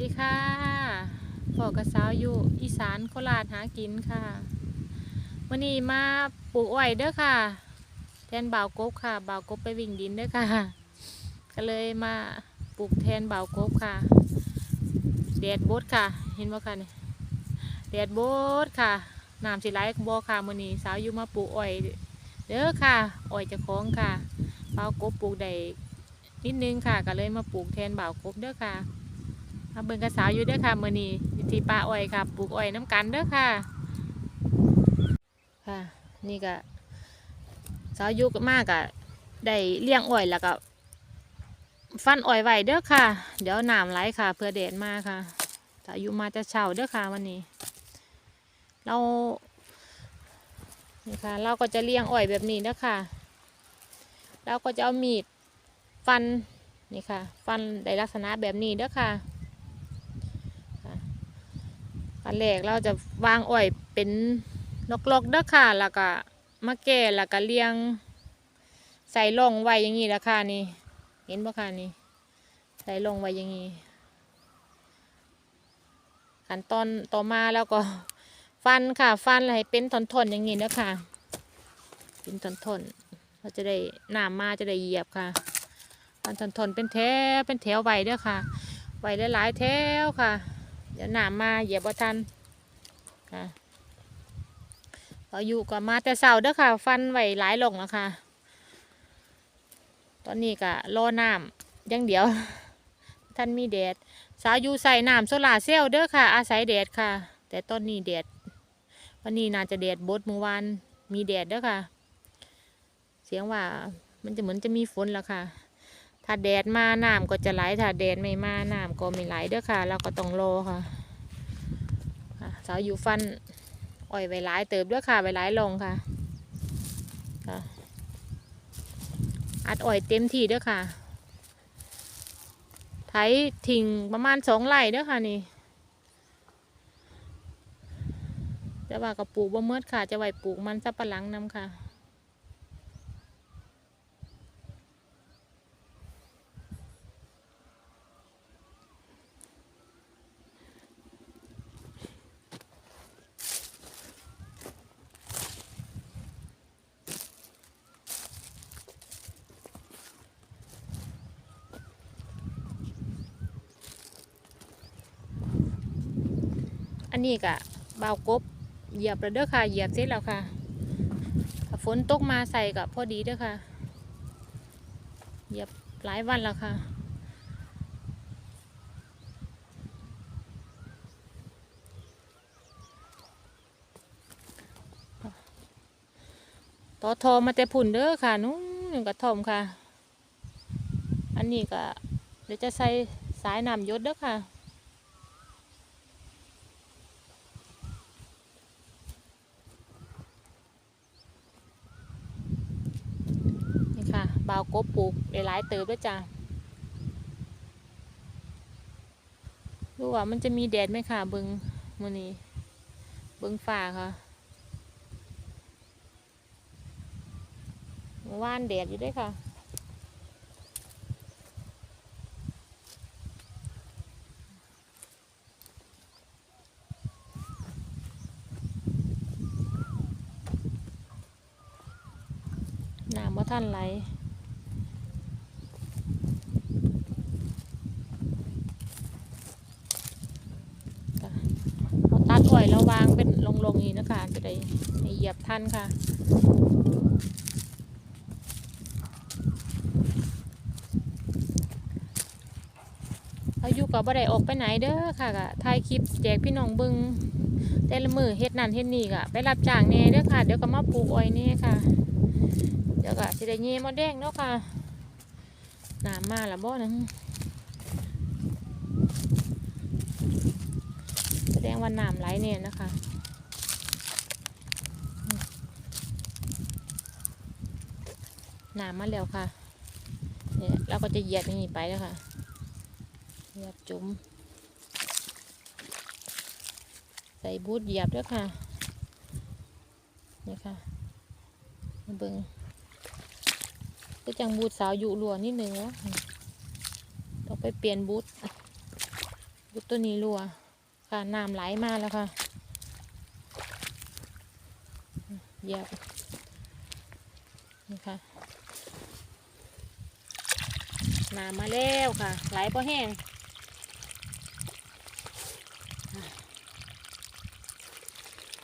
ดีค่ะพ่อกระสาวอยู่อีสานโคราชหากินค่ะวันนี้มาปลูกอ้อยเด้อค่ะ แทนบ่าวกบค่ะบ่าวกบไปวิ่งดินเด้อค่ะ ก็เลยมาปลูกแทนบ่าวกบค่ะแดดบดค่ะ เห็นบ่ค่ะเนี่ยแดดบดค่ะน้ำสิไหลบ่ค่ะมื้อนี้สาวอยู่มาปลูกอ้อยเด้อค่ะอ้อยจะคล้าของค่ะบ่าวกบปลูกได้นิดนึงค่ะ ก็เลยมาปลูกแทนบ่าวกบเด้อค่ะ มาเบิ่งกระสาวอยู่เด้อค่ะมื้อนี้อยู่ที่ป่าอ้อยค่ะปลูกอ้อยน้ำกันเด้อค่ะ ค่ะ นี่ก็สาวยุกมากอะได้เลี้ยงอ้อยแล้วก็ฟันอ้อยไว้เด้อค่ะ เดี๋ยวน้ำไหลค่ะ เพื่อแดดมาค่ะสาวอยุมาจะเช่าเด้อค่ะวันนี้ เรานี่ค่ะ เราก็จะเลี้ยงอ้อยแบบนี้เด้อค่ะเราก็จะเอามีดฟันนี่ค่ะ ฟันในลักษณะแบบนี้เด้อค่ะ อันแรกเราจะวางอ้อยเป็นลอกๆเด้อค่ะ แล้วก็มาแก่แล้วก็เลี้ยง ใส่ลงไว้อย่างนี้ละค่ะนี่ เห็นบ่ค่ะนี่ ใส่ลงไว้อย่างนี้ขั้นตอนต่อมาแล้วก็ฟันค่ะ ฟันให้เป็นท่อนๆอย่างนี้เด้อค่ะเป็นท่อนๆเราจะได้น้ำมาจะได้เหยียบค่ะฟันท่อนๆเป็นแถวเป็นแถวไว้เด้อค่ะไว้หลายๆแถวค่ะ ดี๋ยวน้ำมาเหยียบบ่ทันค่ะเราอยู่กับมาแต่เสาเด้อค่ะ ฟันไหวหลายหลงแล้วค่ะ ตอนนี้ก็รอน้ำยังเดียว ท่านมีแดด สาวอยู่ใส่น้ำโซลาเซลล์เด้อค่ะ อาศัยแดดค่ะ แต่ตอนนี้แดดวันนี้น่าจะแดดบดเมื่อวานมีแดดเด้อค่ะ เสียงว่ามันจะเหมือนจะมีฝนแล้วค่ะ ถ้าแดดมาน้ำก็จะไหลถ้าแดดไม่มาน้ำก็ไม่ไหลเด้อค่ะ เราก็ต้องรอค่ะสาวอยู่ฟันอ่อยไว้หลายเติบเด้อค่ะไว้หลายลงค่ะอัดอ่อยเต็มที่เด้อค่ะไถทิ้งประมาณสองไร่เด้อค่ะนี่จะว่ากับปลูกบ่เมื่อค่ะ จะไว้ปลูกมันสับปะหลังนํค่ะ นนี้กะเบากบเหยียบแล้วเด้อค่ะ เหยียบเสร็จแล้วค่ะถ้าฝนตกมาใส่กับพอดีเด้อค่ะ เหยียบหลายวันแล้วค่ะต่อทอมาแต่ผุ่นเด้อค่ะนู้นกระทอมค่ะ อันนี้ก็เดี๋ยวจะใส่สายน้ำยศเด้อค่ะ นี่ค่ะ บาวกบปลูกได้หลายเติบด้วยจ้ะดูว่ามันจะมีแดดไหมค่ะเบิงมือนี้เบิงฝ่าค่ะว่านแดดอยู่ด้วยค่ะน้ำว่าท่านไหลค่ะเอาตัดอ้อยแล้ววางเป็ งนี้นะคะจะได้ให้เหยียบท่านค่ะเอาอยู่กับบ่ได้ออกไปไหนเด้อค่ะกะถ่ายคลิปแจกพี่น้องเบิงแต่ละมือเฮ็ดนั่นเฮ็ดนี่กะไปรับจ้างแน่เด้อค่ะ เดี๋ยวก็มาปลูกอ้อยแหน่ค่ะ เดี๋ยวก็สิได้เงี้ยมดแดงเนาะค่ะน้ำมาละบ่นะแสดงว่าน้ำไหลเนี่ยนะคะ น้ำมาแล้วค่ะ เนี่ยเราก็จะเหยียดอย่างนี้ไปแล้วค่ะ เหยียบจุ่มใส่บูทเหยียบด้วยค่ะ นี่ค่ะมาเบิงก็จังบูทสาวอยู่รัวนิดนึงวะต้องไปเปลี่ยนบูทบูพุดตัวนี้รัวค่ะน้ำไหลมาแล้วค่ะเหยียบนี่ค่ะ น้ำมาแล้วค่ะ ไหลพอแห้ง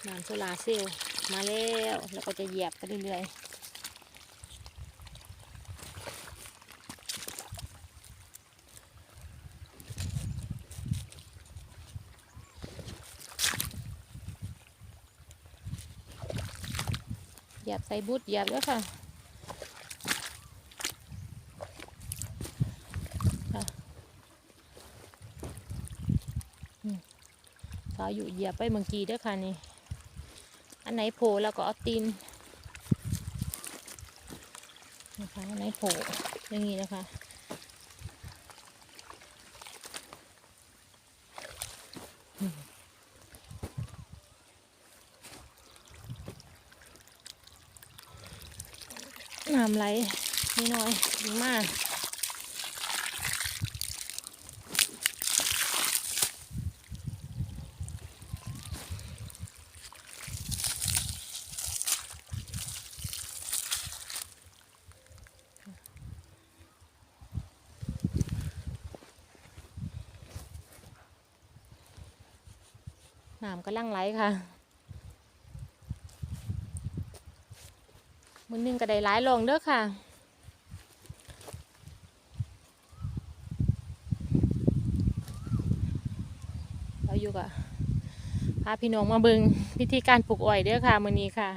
น้ำโซลาเซลล์มาแล้วแล้วก็จะเหยียบไปเรื่อยๆ เหยียบใส่บุตรเหยียบแล้วค่ะอืมสาวอยู่เหยียบไปเมื่อกี้ด้วยค่ะนี่ อันไหนโผล่แล้วก็เอาตีนนะคะอันไหนโผล่อย่างนี้นะคะน้ำไหลนิดหน่อยดีมาก น้ำกำลังไหลค่ะมือหนึงก็ได้หลายลงเด้อค่ะเราอยู่กับพาพี่น้องมาเบิงวิธีการปลูกอ้อยเด้อค่ะมือนี้ค่ะ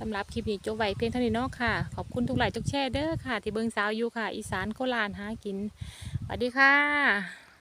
สำหรับคลิปนี้จบไว้เพียงเท่านี้เนาะค่ะ ขอบคุณทุกไลค์ทุกแชร์เด้อค่ะ ที่เบิงสาวอยู่ค่ะ อีสานโคราชหากินสวัสดีค่ะ